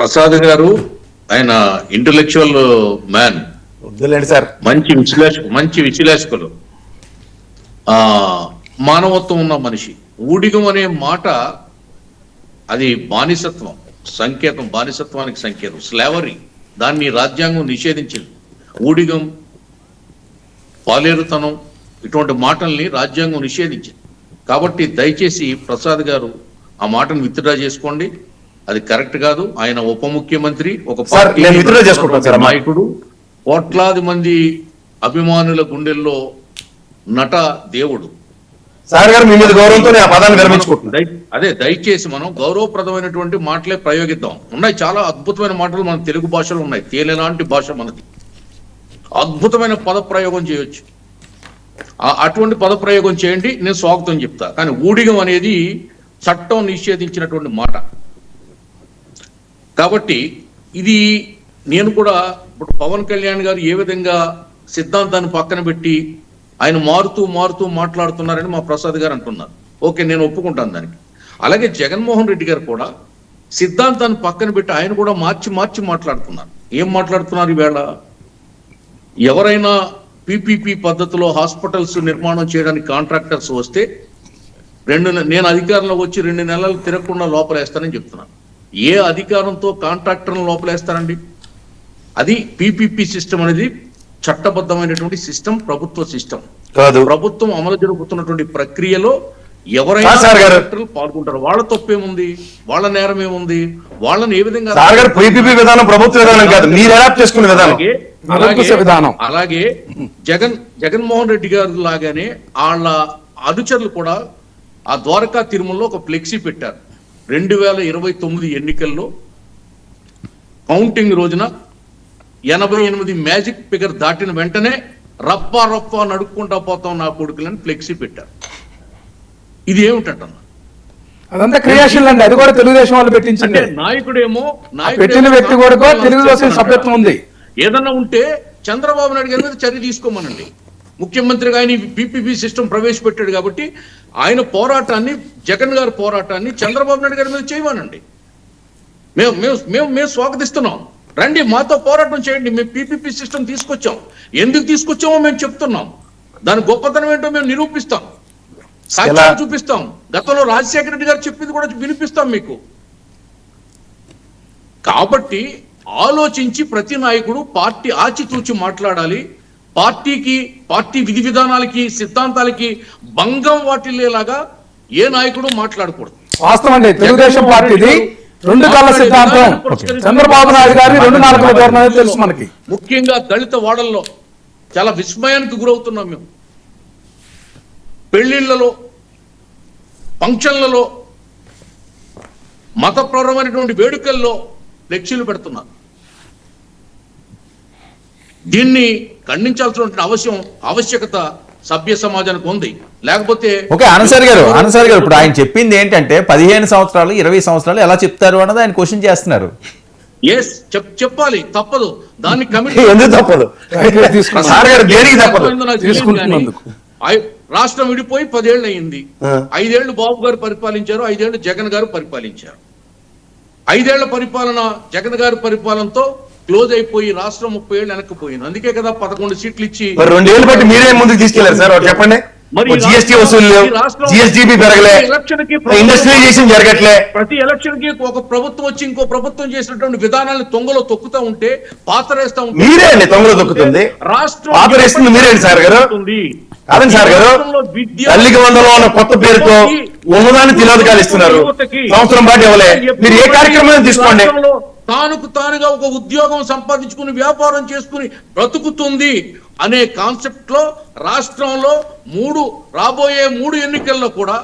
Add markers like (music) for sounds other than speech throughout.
ప్రసాద్ గారు ఆయన intellectual man వద్దులేండి సార్. మంచి విశ్లేషకు మంచి విశ్లేషకులు. ఆ మానవత్వం ఉన్న మనిషి. ఊడిగం అనే మాట అది బానిసత్వం సంకేతం బానిసత్వానికి సంకేతం స్లేవరీ దాన్ని రాజ్యాంగం నిషేధించింది. ఊడిగం పాలేరుతనం ఇటువంటి మాటల్ని రాజ్యాంగం నిషేధించింది. కాబట్టి దయచేసి ప్రసాద్ గారు ఆ మాటను విత్డ్రా చేసుకోండి. అది కరెక్ట్ కాదు. ఆయన ఉప ముఖ్యమంత్రి ఒక. నాయకుడు. కోట్లాది మంది అభిమానుల గుండెల్లో నట దేవుడు. సార్ గారు మీ మీద గౌరవంతో నేను ఆ పదాన్ని విరమించుకుంటున్నాను దయ- అదే దయచేసి మనం గౌరవప్రదమైనటువంటి మాటలే ప్రయోగిద్దాం. ఉన్నాయి చాలా అద్భుతమైన మాటలు మన తెలుగు భాషలో ఉన్నాయి. తేలిలాంటి భాష మనది. అద్భుతమైన పద ప్రయోగం చేయొచ్చు అటువంటి పద ప్రయోగం చేయండి నేను స్వాగతం చెప్తా. కానీ ఊడిగం అనేది చట్టం నిషేధించినటువంటి మాట. కాబట్టి ఇది నేను కూడా ఇప్పుడు పవన్ కళ్యాణ్ గారు ఏ విధంగా సిద్ధాంతాన్ని పక్కన పెట్టి ఆయన మారుతూ మారుతూ మాట్లాడుతున్నారని మా ప్రసాద్ గారు అంటున్నారు. ఓకే నేను ఒప్పుకుంటాను దానికి. అలాగే జగన్మోహన్ రెడ్డి గారు కూడా సిద్ధాంతాన్ని పక్కన పెట్టి ఆయన కూడా మార్చి మార్చి మాట్లాడుతున్నారు. ఏం మాట్లాడుతున్నారు ఈవేళ? ఎవరైనా పీపీపీ పద్ధతిలో హాస్పిటల్స్ నిర్మాణం చేయడానికి కాంట్రాక్టర్స్ వస్తే రెండు నేను అధికారంలో వచ్చి రెండు నెలలు తిరగకుండా లోపలేస్తానని చెప్తున్నాను ఏ అధికారంతో కాంట్రాక్టర్లను లోపలేస్తారండి? అది పిపిపి సిస్టమ్ అనేది చట్టబద్ధమైనటువంటి సిస్టమ్ ప్రభుత్వ సిస్టమ్. కాదు. ప్రభుత్వం అమలు జరుగుతున్నటువంటి ప్రక్రియలో ఎవరైనా పాల్గొంటారు. వాళ్ళ తప్పేముంది? వాళ్ళ నేరం ఏముంది వాళ్ళని ఏ విధంగా పీపీపీ విధానం ప్రభుత్వ విధానం కాదు. మీరు అడాప్ట్ చేసుకునే విధానం. అలాగే జగన్ జగన్మోహన్ రెడ్డి గారు లాగానే వాళ్ళ అనుచరులు కూడా ఆ ద్వారకా తిరుమలలో ఒక ఫ్లెక్సీ పెట్టారు. రెండు వేల ఇరవై తొమ్మిది ఎన్నికల్లో కౌంటింగ్ రోజున ఎనభై ఎనిమిది మ్యాజిక్ ఫిగర్ దాటిన వెంటనే రప్ప రప్ప నడుక్కుంటా పోతాం నా కొడుకులని ఫ్లెక్సీ పెట్టారు. ఇది ఏమిటంటున్నా అదంతా క్రియాశీల్ అండి. అది కూడా తెలుగుదేశం వాళ్ళు పెట్టించండి నాయకుడేమో పెట్టిన వ్యక్తి కూడా తెలుగుదేశం సభ్యత్వం ఉంది. ఏదన్నా ఉంటే చంద్రబాబు నాయుడు గారి మీద చర్య తీసుకోమనండి. ముఖ్యమంత్రిగా ఆయన బీపీపీ సిస్టమ్ ప్రవేశపెట్టాడు కాబట్టి ఆయన పోరాటాన్ని జగన్ గారి పోరాటాన్ని చంద్రబాబు నాయుడు గారి మీద చేయమనండి. మేము మేము మేము మేము స్వాగతిస్తున్నాం. రండి మాతో పోరాటం చేయండి. మేము పీపీపీ సిస్టమ్ తీసుకొచ్చాం. ఎందుకు తీసుకొచ్చామో మేము చెప్తున్నాం. దాని గొప్పతనం ఏంటో మేము నిరూపిస్తాం. సాక్ష్యాలు చూపిస్తాం. గతంలో రాజశేఖర రెడ్డి గారు చెప్పింది కూడా వినిపిస్తాం మీకు. కాబట్టి ఆలోచించి ప్రతి నాయకుడు పార్టీ ఆచితూచి మాట్లాడాలి. పార్టీకి పార్టీ విధి విధానాలకి సిద్ధాంతాలకి భంగం వాటిల్లేలాగా ఏ నాయకుడు మాట్లాడకూడదు. వాస్తవం అండి తెలుగుదేశం పార్టీది రెండు కళ్ళ సిద్ధాంతం. చంద్రబాబు నాయుడు గారి రెండు నాలుగుల ధోరణి తెలుసు మనకి. ముఖ్యంగా దళిత వాడల్లో చాలా విస్మయానికి గురవుతున్నాం మేము. పెళ్ళిళ్ళలో ఫంక్షన్లలో మతపరమైనటువంటి వేడుకల్లో ఫ్లెక్సీలు పెడుతున్నారు. దీన్ని ఖండించాల్సినటువంటి అవసరం ఆవశ్యకత సభ్య సమాజానికి ఉంది. లేకపోతే ఓకే ఆనంద్ గారు ఆనంద్ గారు ఇప్పుడు ఆయన చెప్పింది ఏంటంటే పదిహేను సంవత్సరాలు ఇరవై సంవత్సరాలు ఎలా చెప్తారు అన్నది ఆయన క్వశ్చన్ చేస్తున్నారు. ఎస్ చెప్పాలి తప్పదు. దాన్ని (laughs) కమిటీ ఎందుకు తప్పదు? రాష్ట్రం విడిపోయి పదేళ్ళు అయింది. ఐదేళ్ళు బాబు గారు పరిపాలించారు ఐదేళ్ళు జగన్ గారు పరిపాలించారు. ఐదేళ్ళ పరిపాలన జగన్ గారి పరిపాలనతో క్లోజ్ అయిపోయి రాష్ట్రం ముప్పై ఏళ్ళు వెనక్కిపోయింది అందుకే కదా పదకొండు సీట్లు ఇచ్చి మరి రెండేళ్ళు బట్టి మీరే ముందుకు తీసుకెళ్ళారు సార్ చెప్పండి. మరి జిఎస్టీ వసూలు లేవు. జిఎస్డిపి పెరగలే. ఇండస్ట్రియలైజేషన్ జరగట్లే. ప్రతి ఎలక్షన్కి ఒక ప్రభుత్వం వచ్చి ఇంకో ప్రభుత్వం చేసినటువంటి విధానాలను తొంగలో తొక్కుతా ఉంటే పాతరేస్తా ఉంటే మీరే అండి తొంగలో తొక్కుతుంది. రాష్ట్రం పాతరేస్తుంది మీరేంటి సార్ గారు? కాదండి సార్ గారు. తల్లికి వందలో ఉన్న కొత్త పేరుతో ఉన్నదాన్ని తిలోదకాలు ఇస్తున్నారు సంవత్సరం పాటు ఇవ్వలే. మీరు ఏ కార్యక్రమం తీసుకోండి. తానుకు తానుగా ఒక ఉద్యోగం సంపాదించుకుని వ్యాపారం చేసుకుని బ్రతుకుతుంది అనే కాన్సెప్ట్లో రాష్ట్రంలో మూడు రాబోయే మూడు ఎన్నికల్లో కూడా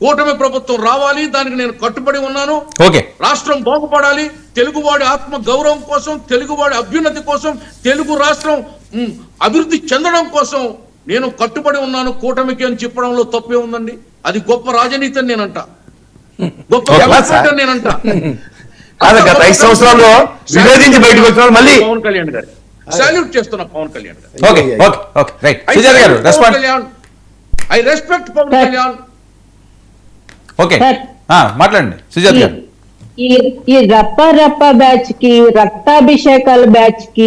కూటమి ప్రభుత్వం రావాలి దానికి నేను కట్టుబడి ఉన్నాను. ఓకే. రాష్ట్రం బాగుపడాలి తెలుగువాడి ఆత్మ గౌరవం కోసం తెలుగువాడి అభ్యున్నతి కోసం తెలుగు రాష్ట్రం అభివృద్ధి చెందడం కోసం నేను కట్టుబడి ఉన్నాను. కూటమికి అని చెప్పడంలో తప్పే ఉందండి. అది గొప్ప రాజనీతి అని నేనంట. గొప్ప నేనంట. (laughs) కాదు గత ఐదు సంవత్సరాల్లో విభేదించి బయటకు వచ్చిన మళ్ళీ పవన్ కళ్యాణ్ గారు. సాల్యూట్ చేస్తున్నా Pawan Kalyan garu. Okay okay okay right. Sujatha garu respond I respect Pawan Kalyan. Okay. మాట్లాడండి. సుజాత గారు. ఈ ఈ రప్ప రప్ప బ్యాచ్కి రక్తాభిషేకాల బ్యాచ్కి